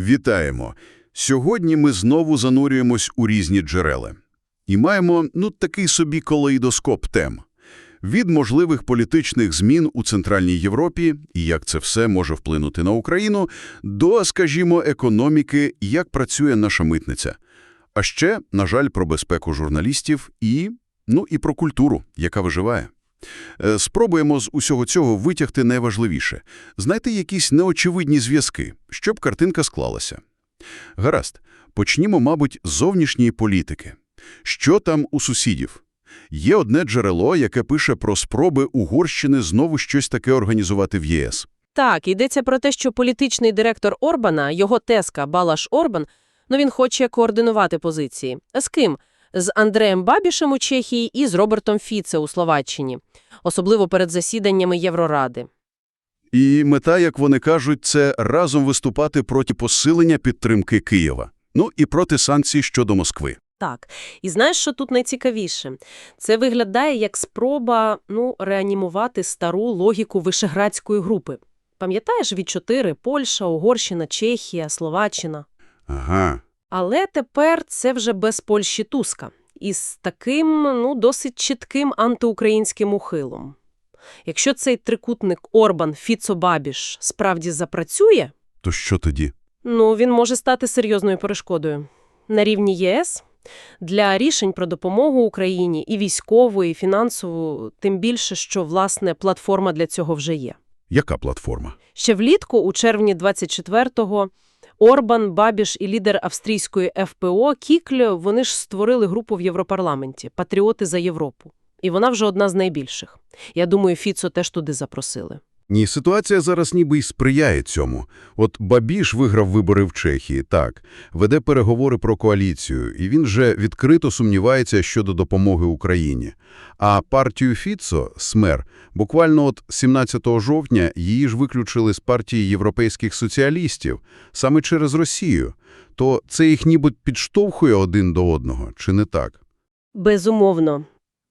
Вітаємо! Сьогодні ми знову занурюємось у різні джерела. І маємо, ну, такий собі колеїдоскоп тем. Від можливих політичних змін у Центральній Європі, і як це все може вплинути на Україну, до, скажімо, економіки, як працює наша митниця. А ще, на жаль, про безпеку журналістів і, ну, і про культуру, яка виживає. Е, Спробуємо з усього цього витягти найважливіше – знайти якісь неочевидні зв'язки, щоб картинка склалася. Гаразд, почнімо, мабуть, з зовнішньої політики. Що там у сусідів? Є одне джерело, яке пише про спроби Угорщини знову щось таке організувати в ЄС. Так, йдеться про те, що політичний директор Орбана, його тезка Балаш Орбан, ну він хоче координувати позиції. З ким? З Андреєм Бабішем у Чехії і з Робертом Фіце у Словаччині, особливо перед засіданнями Євроради. І мета, як вони кажуть, це разом виступати проти посилення підтримки Києва. Ну і проти санкцій щодо Москви. Так. І знаєш, що тут найцікавіше? Це виглядає як спроба, ну, реанімувати стару логіку Вишеградської групи. Пам'ятаєш від чотири – Польща, Угорщина, Чехія, Словаччина. Ага. Але тепер це вже без Польщі Туска. І з таким, ну, досить чітким антиукраїнським ухилом. Якщо цей трикутник Орбан, Фіцо, Бабіш справді запрацює, То що тоді? ну, він може стати серйозною перешкодою. На рівні ЄС для рішень про допомогу Україні і військову, і фінансову, тим більше, що, власне, платформа для цього вже є. Яка платформа? Ще влітку, у червні 24-го, Орбан, Бабіш і лідер австрійської ФПО Кікль, вони ж створили групу в Європарламенті «Патріоти за Європу». І вона вже одна з найбільших. Я думаю, Фіцо теж туди запросили. Ні, ситуація зараз ніби й сприяє цьому. От Бабіш виграв вибори в Чехії, так, веде переговори про коаліцію, і він же відкрито сумнівається щодо допомоги Україні. А партію Фіцо, СМЕР, буквально от 17 жовтня її ж виключили з партії європейських соціалістів, саме через Росію. То це їх ніби підштовхує один до одного, чи не так? Безумовно.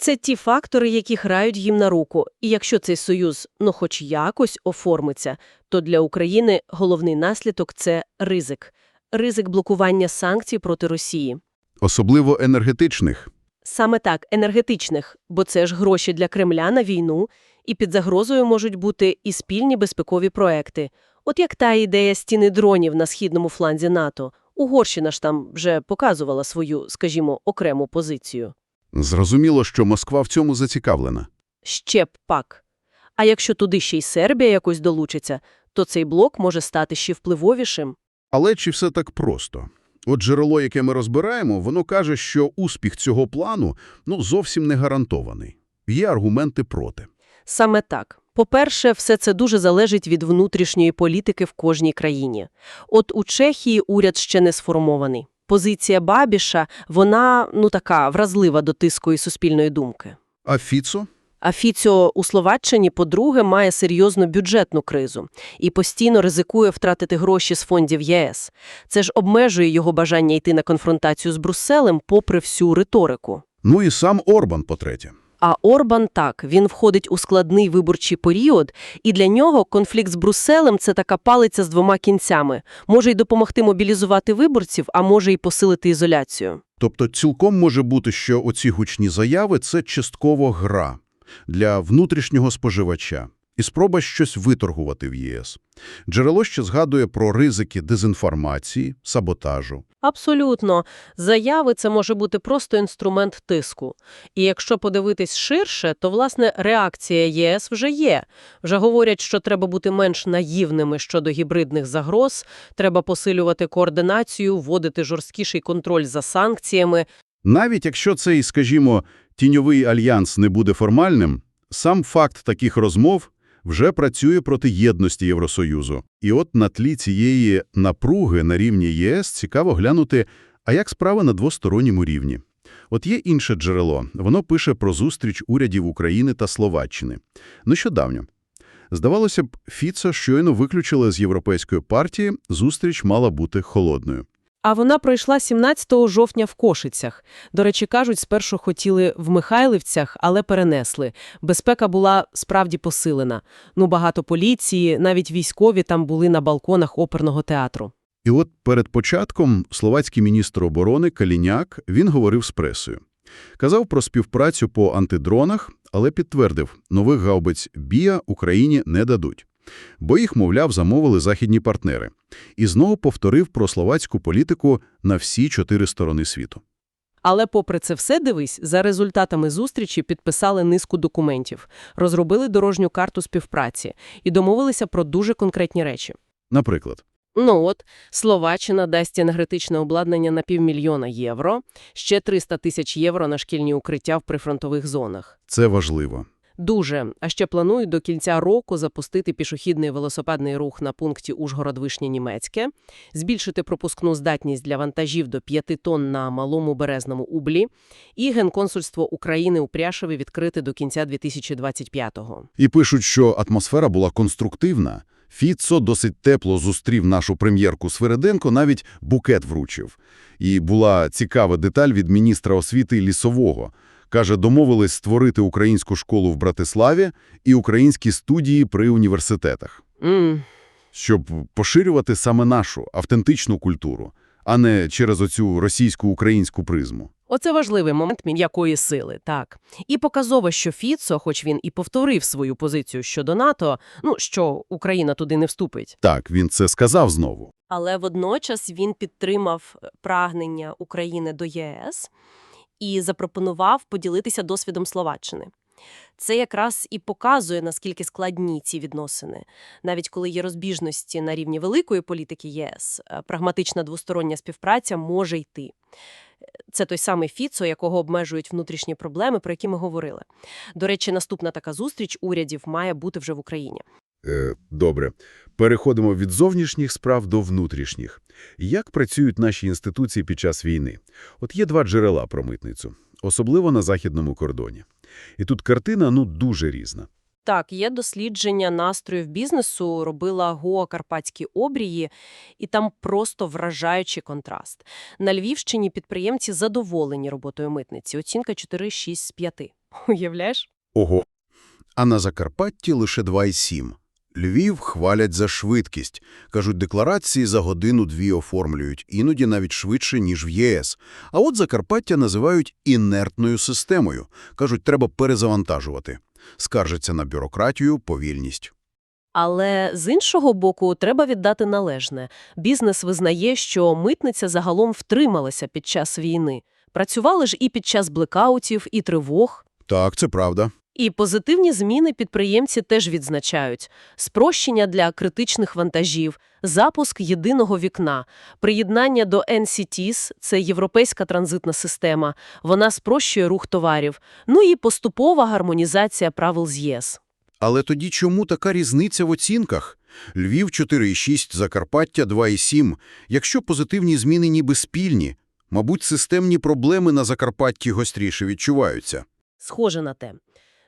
Це ті фактори, які грають їм на руку. І якщо цей союз, ну хоч якось оформиться, то для України головний наслідок – це ризик. Ризик блокування санкцій проти Росії. Особливо енергетичних. Саме так, енергетичних, бо це ж гроші для Кремля на війну, і під загрозою можуть бути і спільні безпекові проекти. От як та ідея стіни дронів на східному фланзі НАТО. Угорщина ж там вже показувала свою, скажімо, окрему позицію. Зрозуміло, що Москва в цьому зацікавлена. Ще б пак. А якщо туди ще й Сербія якось долучиться, то цей блок може стати ще впливовішим. Але чи все так просто? От джерело, яке ми розбираємо, воно каже, що успіх цього плану ну, зовсім не гарантований. Є аргументи проти. Саме так. По-перше, все це дуже залежить від внутрішньої політики в кожній країні. От у Чехії уряд ще не сформований. Позиція Бабіша, вона, ну така, вразлива до тиску і суспільної думки. А Фіцо? А у Словаччині, по-друге, має серйозну бюджетну кризу і постійно ризикує втратити гроші з фондів ЄС. Це ж обмежує його бажання йти на конфронтацію з Брюсселем попри всю риторику. Ну і сам Орбан, по-третє. А Орбан так, він входить у складний виборчий період, і для нього конфлікт з Брюсселем – це така палиця з двома кінцями. Може й допомогти мобілізувати виборців, а може й посилити ізоляцію. Тобто цілком може бути, що оці гучні заяви – це частково гра для внутрішнього споживача і спроба щось виторгувати в ЄС. Джерело ще згадує про ризики дезінформації, саботажу. Абсолютно. Заяви – це може бути просто інструмент тиску. І якщо подивитись ширше, то, власне, реакція ЄС вже є. Вже говорять, що треба бути менш наївними щодо гібридних загроз, треба посилювати координацію, вводити жорсткіший контроль за санкціями. Навіть якщо цей, скажімо, тіньовий альянс не буде формальним, сам факт таких розмов вже працює проти єдності Євросоюзу. І от на тлі цієї напруги на рівні ЄС цікаво глянути, а як справа на двосторонньому рівні. От є інше джерело. Воно пише про зустріч урядів України та Словаччини. Нещодавно. Здавалося б, Фіца щойно виключили з Європейської партії, зустріч мала бути холодною. А вона пройшла 17 жовтня в Кошицях. До речі, кажуть, спершу хотіли в Михайлівцях, але перенесли. Безпека була справді посилена. Ну, багато поліції, навіть військові там були на балконах оперного театру. І от перед початком словацький міністр оборони Каліняк, він говорив з пресою. Казав про співпрацю по антидронах, але підтвердив, нових гаубиць «Бія» Україні не дадуть. Бо їх, мовляв, замовили західні партнери. І знову повторив про словацьку політику на всі чотири сторони світу. Але попри це все, дивись, за результатами зустрічі підписали низку документів, розробили дорожню карту співпраці і домовилися про дуже конкретні речі. Наприклад, Ну от, Словаччина дасть енергетичне обладнання на півмільйона євро, ще 300 тисяч євро на шкільні укриття в прифронтових зонах. це важливо. Дуже. А ще планують до кінця року запустити пішохідний велосипедний рух на пункті Ужгород-Вишня-Німецьке, збільшити пропускну здатність для вантажів до 5 тонн на Малому Березному Ублі і Генконсульство України у Пряшеві відкрити до кінця 2025-го. І пишуть, що атмосфера була конструктивна. Фіцо досить тепло зустрів нашу прем'єрку Свереденко, навіть букет вручив. І була цікава деталь від міністра освіти Лісового. Каже, домовились створити українську школу в Братиславі і українські студії при університетах, М, щоб поширювати саме нашу автентичну культуру, а не через оцю російсько-українську призму. Оце важливий момент м'якої сили, так. І показово, що Фіцо, хоч він і повторив свою позицію щодо НАТО, ну, що Україна туди не вступить. Так, він це сказав знову. Але водночас він підтримав прагнення України до ЄС і запропонував поділитися досвідом Словаччини. Це якраз і показує, наскільки складні ці відносини. Навіть коли є розбіжності на рівні великої політики ЄС, е, прагматична двостороння співпраця може йти. Це той самий Фіцо, якого обмежують внутрішні проблеми, про які ми говорили. До речі, наступна така зустріч урядів має бути вже в Україні. Е, добре. Переходимо від зовнішніх справ до внутрішніх. Як працюють наші інституції під час війни? От є два джерела про митницю, особливо на західному кордоні. І тут картина, ну, дуже різна. Так, є дослідження настроїв бізнесу, робила ГОА Карпатські обрії, і там просто вражаючий контраст. На Львівщині підприємці задоволені роботою митниці. Оцінка 4,6 з 5. Уявляєш? Ого. А на Закарпатті лише 2,7. Львів хвалять за швидкість. Кажуть, декларації за годину-дві оформлюють, іноді навіть швидше, ніж в ЄС. А от Закарпаття називають інертною системою. Кажуть, треба перезавантажувати. Скаржаться на бюрократію, повільність. Але з іншого боку, треба віддати належне. Бізнес визнає, що митниця загалом втрималася під час війни. Працювали ж і під час блекаутів, і тривог. Так, це правда. І позитивні зміни підприємці теж відзначають. Спрощення для критичних вантажів, запуск єдиного вікна, приєднання до NCTs – це європейська транзитна система, вона спрощує рух товарів, ну і поступова гармонізація правил з ЄС. Але тоді чому така різниця в оцінках? Львів 4,6, Закарпаття 2,7. Якщо позитивні зміни ніби спільні, мабуть, системні проблеми на Закарпатті гостріше відчуваються. Схоже на те.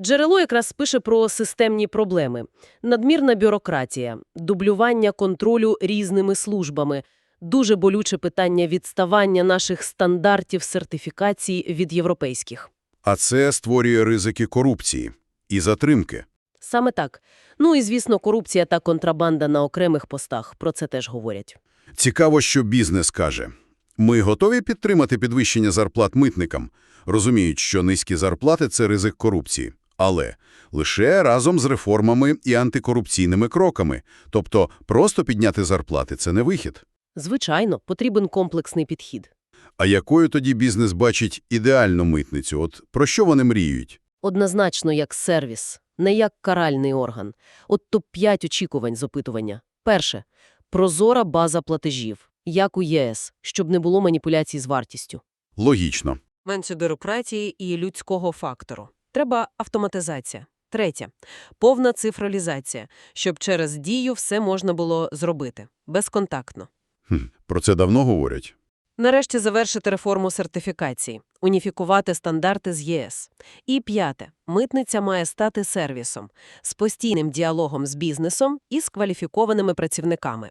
Джерело якраз пише про системні проблеми. Надмірна бюрократія, дублювання контролю різними службами, дуже болюче питання відставання наших стандартів сертифікації від європейських. А це створює ризики корупції і затримки. Саме так. Ну і, звісно, корупція та контрабанда на окремих постах. Про це теж говорять. Цікаво, що бізнес каже. Ми готові підтримати підвищення зарплат митникам, розуміють, що низькі зарплати – це ризик корупції. Але лише разом з реформами і антикорупційними кроками. Тобто просто підняти зарплати – це не вихід. Звичайно, потрібен комплексний підхід. А якою тоді бізнес бачить ідеальну митницю? От про що вони мріють? Однозначно як сервіс, не як каральний орган. От топ-5 очікувань з опитування. Перше. Прозора база платежів, як у ЄС, щоб не було маніпуляцій з вартістю. Логічно. Менше бюрократії і людського фактору. Треба автоматизація. Третє – повна цифралізація, щоб через дію все можна було зробити, безконтактно. Хм, про це давно говорять. Нарешті завершити реформу сертифікації, уніфікувати стандарти з ЄС. І п'яте – митниця має стати сервісом, з постійним діалогом з бізнесом і з кваліфікованими працівниками.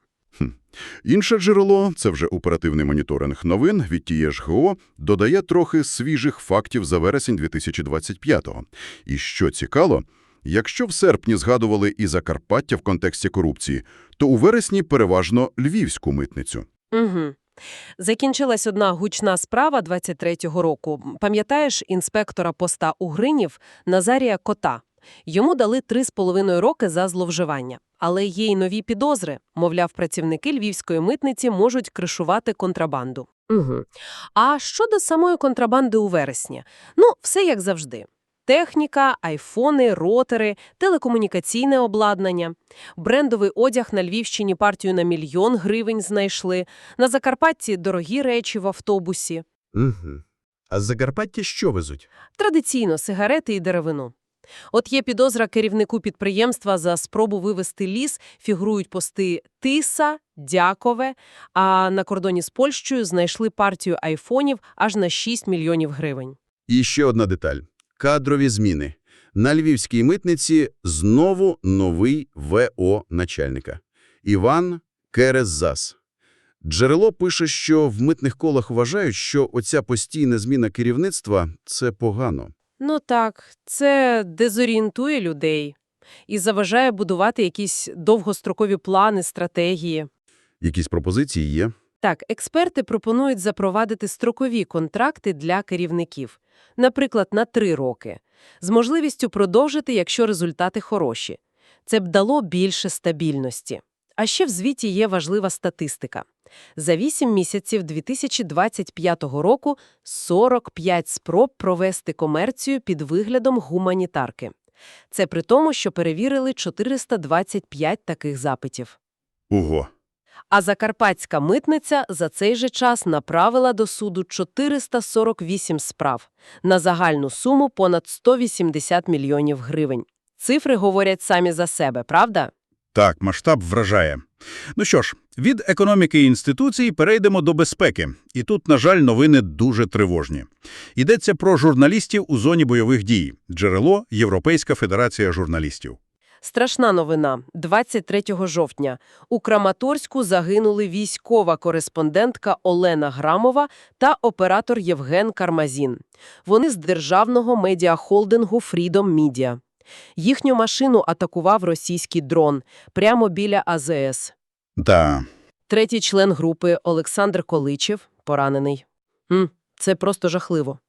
Інше джерело – це вже оперативний моніторинг новин від тієї ж ГО, додає трохи свіжих фактів за вересень 2025-го. І що цікаво, Якщо в серпні згадували і Закарпаття в контексті корупції, то у вересні переважно львівську митницю. Угу. Закінчилась одна гучна справа 23-го року. Пам'ятаєш інспектора поста Угринів Назарія Кота? Йому дали три з половиною роки за зловживання. Але є й нові підозри. Мовляв, працівники львівської митниці можуть кришувати контрабанду. Угу. А щодо самої контрабанди у вересні? Ну, все як завжди. Техніка, айфони, ротери, телекомунікаційне обладнання. Брендовий одяг на Львівщині партію на мільйон гривень знайшли. На Закарпатті дорогі речі в автобусі. Угу. А з Закарпаття що везуть? Традиційно сигарети і деревину. От є підозра керівнику підприємства за спробу вивезти ліс, фігурують пости Тиса, Дякове, а на кордоні з Польщею знайшли партію айфонів аж на 6 мільйонів гривень. І ще одна деталь. Кадрові зміни. На львівській митниці знову новий ВО начальника. Іван Кереззас. Джерело пише, що в митних колах вважають, що оця постійна зміна керівництва – це погано. Ну так, це дезорієнтує людей і заважає будувати якісь довгострокові плани, стратегії. Якісь пропозиції є? Так, експерти пропонують запровадити строкові контракти для керівників, наприклад, на три роки, з можливістю продовжити, якщо результати хороші. Це б дало більше стабільності. А ще в звіті є важлива статистика. За 8 місяців 2025 року 45 спроб провести комерцію під виглядом гуманітарки. Це при тому, що перевірили 425 таких запитів. Ого! А Закарпатська митниця за цей же час направила до суду 448 справ на загальну суму понад 180 мільйонів гривень. Цифри говорять самі за себе, правда? Так, масштаб вражає. Ну що ж, від економіки і інституцій перейдемо до безпеки. І тут, на жаль, новини дуже тривожні. Йдеться про журналістів у зоні бойових дій. Джерело – Європейська федерація журналістів. Страшна новина. 23 жовтня. У Краматорську загинули військова кореспондентка Олена Грамова та оператор Євген Кармазін. Вони з державного медіахолдингу Freedom Media. Їхню машину атакував російський дрон прямо біля АЗС. Да. Третій член групи Олександр Количев поранений. М, це просто жахливо.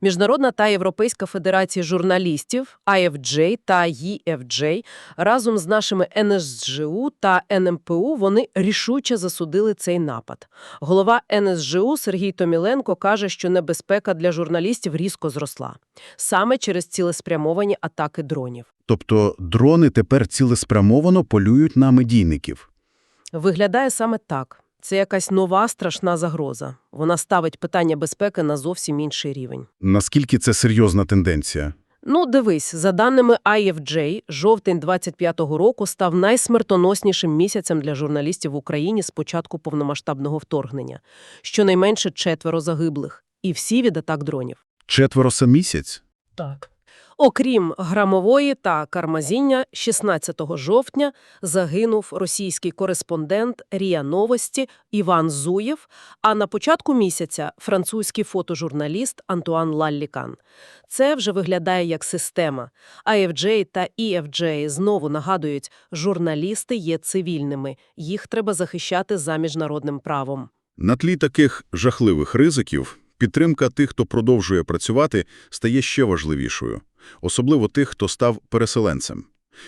Міжнародна та Європейська федерація журналістів IFJ та EFJ разом з нашими НСЖУ та НМПУ вони рішуче засудили цей напад. Голова НСЖУ Сергій Томіленко каже, що небезпека для журналістів різко зросла. Саме через цілеспрямовані атаки дронів. тобто дрони тепер цілеспрямовано полюють на медійників. Виглядає саме так. Це якась нова страшна загроза. Вона ставить питання безпеки на зовсім інший рівень. Наскільки це серйозна тенденція? Ну, дивись, за даними IFJ, жовтень 25-го року став найсмертоноснішим місяцем для журналістів в Україні з початку повномасштабного вторгнення. Щонайменше четверо загиблих. І всі від атак дронів. Четверо за місяць? Так. Окрім грамової та кармазіння, 16 жовтня загинув російський кореспондент РІА Новості Іван Зуєв, а на початку місяця – французький фотожурналіст Антуан Лаллікан. Це вже виглядає як система. IFJ та EFJ знову нагадують, журналісти є цивільними, їх треба захищати за міжнародним правом. На тлі таких жахливих ризиків підтримка тих, хто продовжує працювати, стає ще важливішою. Особливо тих, хто став переселенцем.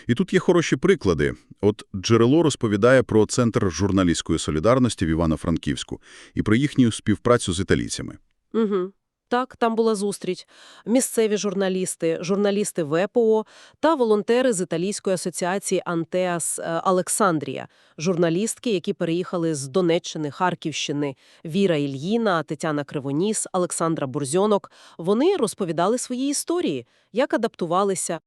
І тут є хороші приклади. От джерело розповідає про Центр журналістської солідарності в Івано-Франківську і про їхню співпрацю з італійцями. Угу. Так, там була зустріч. Місцеві журналісти, журналісти ВПО та волонтери з Італійської асоціації «Антеас» Александрія, журналістки, які переїхали з Донеччини, Харківщини, Віра Ільїна, Тетяна Кривоніс, Олександра Бурзьонок. Вони розповідали свої історії, як адаптувалися.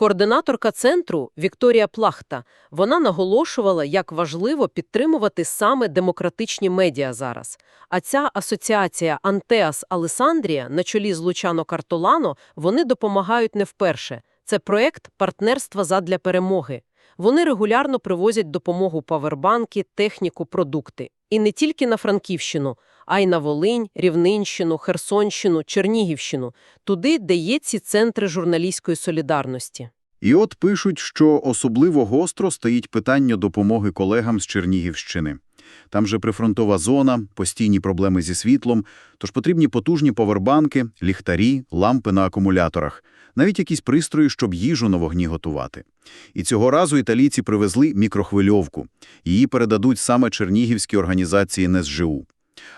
Координаторка центру Вікторія Плахта, вона наголошувала, як важливо підтримувати саме демократичні медіа зараз. А ця асоціація Антеас Алесандрія на чолі з Лучано Картолано, вони допомагають не вперше. Це проект партнерства задля перемоги. Вони регулярно привозять допомогу павербанки, техніку, продукти. І не тільки на Франківщину, а й на Волинь, Рівненщину, Херсонщину, Чернігівщину, туди, де є ці центри журналістської солідарності. І от пишуть, що особливо гостро стоїть питання допомоги колегам з Чернігівщини. Там же прифронтова зона, постійні проблеми зі світлом, тож потрібні потужні повербанки, ліхтарі, лампи на акумуляторах, навіть якісь пристрої, щоб їжу на вогні готувати. І цього разу італійці привезли мікрохвильовку. Її передадуть саме чернігівській організації НСЖУ.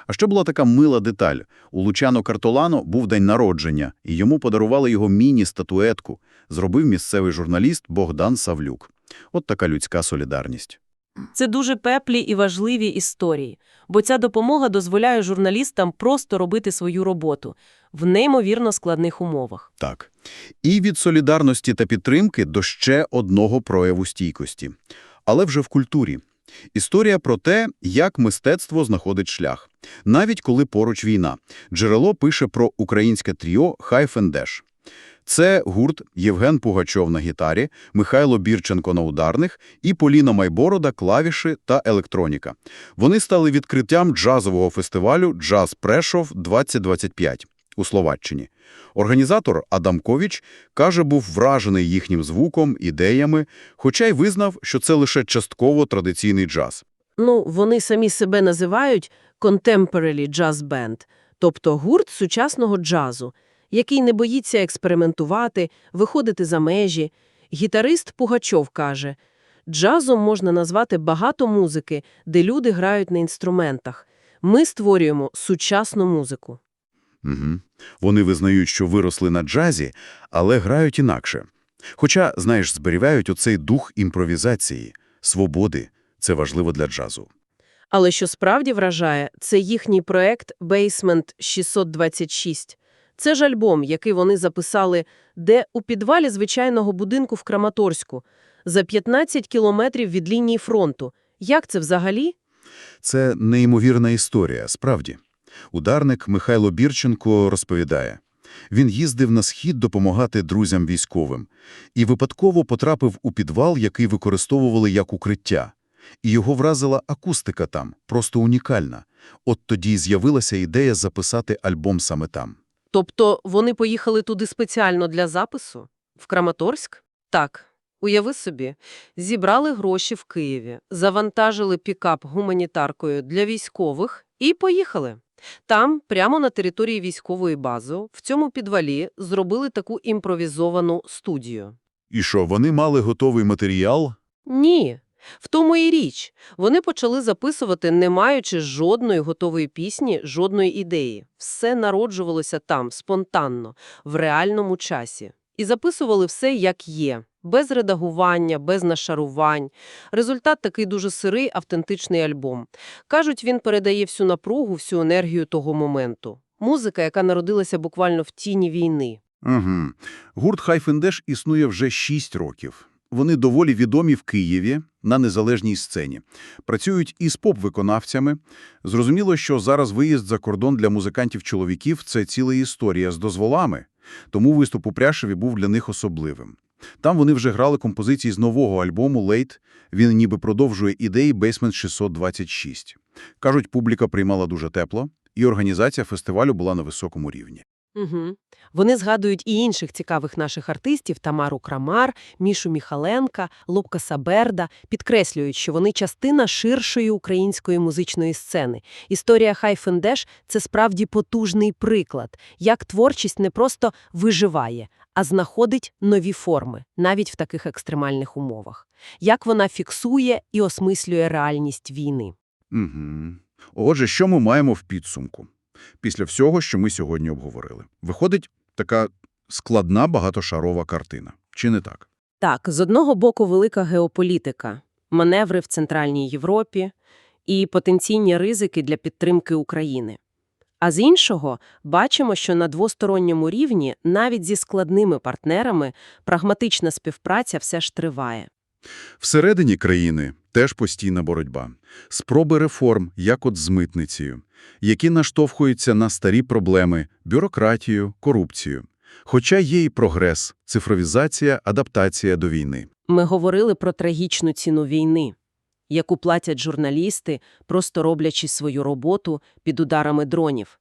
А ще була така мила деталь. У Лучано Картолано був день народження, і йому подарували його міні-статуетку. Зробив місцевий журналіст Богдан Савлюк. От така людська солідарність. Це дуже пеплі і важливі історії, бо ця допомога дозволяє журналістам просто робити свою роботу в неймовірно складних умовах. Так. І від солідарності та підтримки до ще одного прояву стійкості. Але вже в культурі. Історія про те, як мистецтво знаходить шлях. Навіть коли поруч війна. Джерело пише про українське тріо «Хайфендеш». Це гурт Євген Пугачов на гітарі, Михайло Бірченко на ударних і Поліна Майборода – клавіші та електроніка. Вони стали відкриттям джазового фестивалю «Джаз Прешов-2025» у Словаччині. Організатор Адамкович, каже, був вражений їхнім звуком, ідеями, хоча й визнав, що це лише частково традиційний джаз. Ну, вони самі себе називають «contemporary jazz band», тобто гурт сучасного джазу, який не боїться експериментувати, виходити за межі. Гітарист Пугачов каже, «Джазом можна назвати багато музики, де люди грають на інструментах. Ми створюємо сучасну музику». Угу. Вони визнають, що виросли на джазі, але грають інакше. Хоча, знаєш, зберігають оцей дух імпровізації, свободи. Це важливо для джазу. Але що справді вражає, це їхній проект Basement 626. Це ж альбом, який вони записали де у підвалі звичайного будинку в Краматорську, за 15 кілометрів від лінії фронту. Як це взагалі? Це неймовірна історія, справді. Ударник Михайло Бірченко розповідає. Він їздив на схід допомагати друзям військовим і випадково потрапив у підвал, який використовували як укриття. І його вразила акустика там, просто унікальна. От тоді з'явилася ідея записати альбом саме там. Тобто вони поїхали туди спеціально для запису? В Краматорськ? Так. Уяви собі, зібрали гроші в Києві, завантажили пікап гуманітаркою для військових і поїхали. Там, прямо на території військової бази, в цьому підвалі зробили таку імпровізовану студію. І що, вони мали готовий матеріал? Ні. В тому і річ. Вони почали записувати, не маючи жодної готової пісні, жодної ідеї. Все народжувалося там, спонтанно, в реальному часі. І записували все, як є. Без редагування, без нашарувань. Результат такий дуже сирий, автентичний альбом. Кажуть, він передає всю напругу, всю енергію того моменту. Музика, яка народилася буквально в тіні війни. Угу. Гурт «Хайфендеш» існує вже 6 років. Вони доволі відомі в Києві на незалежній сцені. Працюють із поп-виконавцями. Зрозуміло, що зараз виїзд за кордон для музикантів-чоловіків – це ціла історія з дозволами. Тому виступ у Пряшеві був для них особливим. Там вони вже грали композиції з нового альбому «Лейт». Він ніби продовжує ідеї «Basement 626». Кажуть, публіка приймала дуже тепло, і організація фестивалю була на високому рівні. Угу. Вони згадують і інших цікавих наших артистів – Тамару Крамар, Мішу Міхаленка, Лобка Саберда, підкреслюють, що вони частина ширшої української музичної сцени. Історія Хайфендеш – це справді потужний приклад, як творчість не просто виживає, а знаходить нові форми, навіть в таких екстремальних умовах. Як вона фіксує і осмислює реальність війни. Угу. Отже, що ми маємо в підсумку? Після всього, що ми сьогодні обговорили. Виходить така складна багатошарова картина. Чи не так? Так, з одного боку велика геополітика, маневри в Центральній Європі і потенційні ризики для підтримки України. А з іншого, бачимо, що на двосторонньому рівні, навіть зі складними партнерами, прагматична співпраця все ж триває. Всередині країни теж постійна боротьба. Спроби реформ, як от з митницею, які наштовхуються на старі проблеми – бюрократію, корупцію. Хоча є і прогрес – цифровізація, адаптація до війни. Ми говорили про трагічну ціну війни, яку платять журналісти, просто роблячи свою роботу під ударами дронів.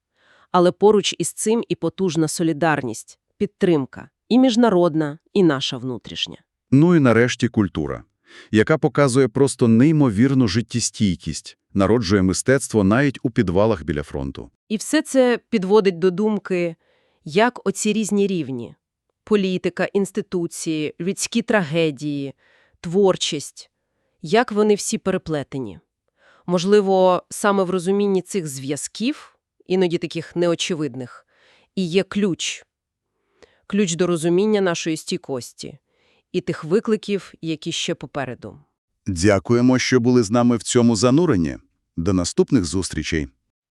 Але поруч із цим і потужна солідарність, підтримка, і міжнародна, і наша внутрішня. Ну і нарешті культура, яка показує просто неймовірну життєстійкість, народжує мистецтво навіть у підвалах біля фронту. І все це підводить до думки, як оці різні рівні – політика, інституції, людські трагедії, творчість – як вони всі переплетені. Можливо, саме в розумінні цих зв'язків, іноді таких неочевидних, і є ключ. Ключ до розуміння нашої стійкості і тих викликів, які ще попереду. Дякуємо, що були з нами в цьому зануренні. До наступних зустрічей!